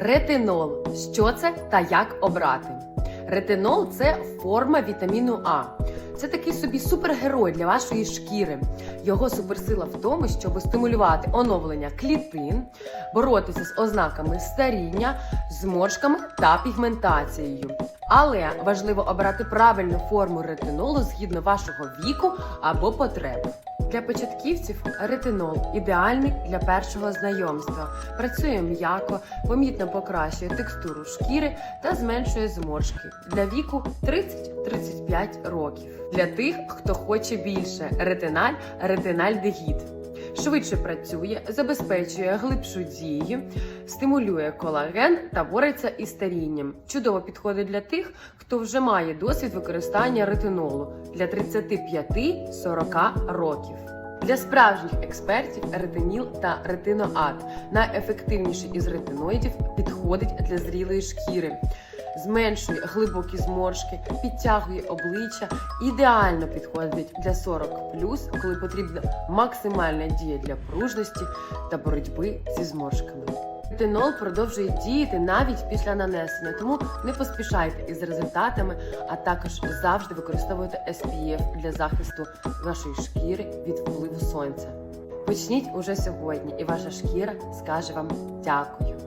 Ретинол. Що це та як обрати? Ретинол це форма вітаміну А. Це такий собі супергерой для вашої шкіри. Його суперсила в тому, щоб стимулювати оновлення клітин, боротися з ознаками старіння, зморшками та пігментацією. Але важливо обрати правильну форму ретинолу згідно вашого віку або потреб. Для початківців ретинол ідеальний для першого знайомства. Працює м'яко, помітно покращує текстуру шкіри та зменшує зморшки для віку 30-35 років. Для тих, хто хоче більше ретиналь, ретинальдегід. Швидше працює, забезпечує глибшу дію, стимулює колаген та бореться із старінням. Чудово підходить для тих, хто вже має досвід використання ретинолу для 35-40 років. Для справжніх експертів ретиніл та ретиноат найефективніший із ретиноїдів підходить для зрілої шкіри. Зменшує глибокі зморшки, підтягує обличчя, ідеально підходить для 40+, коли потрібна максимальна дія для пружності та боротьби зі зморшками. Ретинол продовжує діяти навіть після нанесення, тому не поспішайте із результатами, а також завжди використовуйте SPF для захисту вашої шкіри від впливу сонця. Почніть уже сьогодні, і ваша шкіра скаже вам дякую.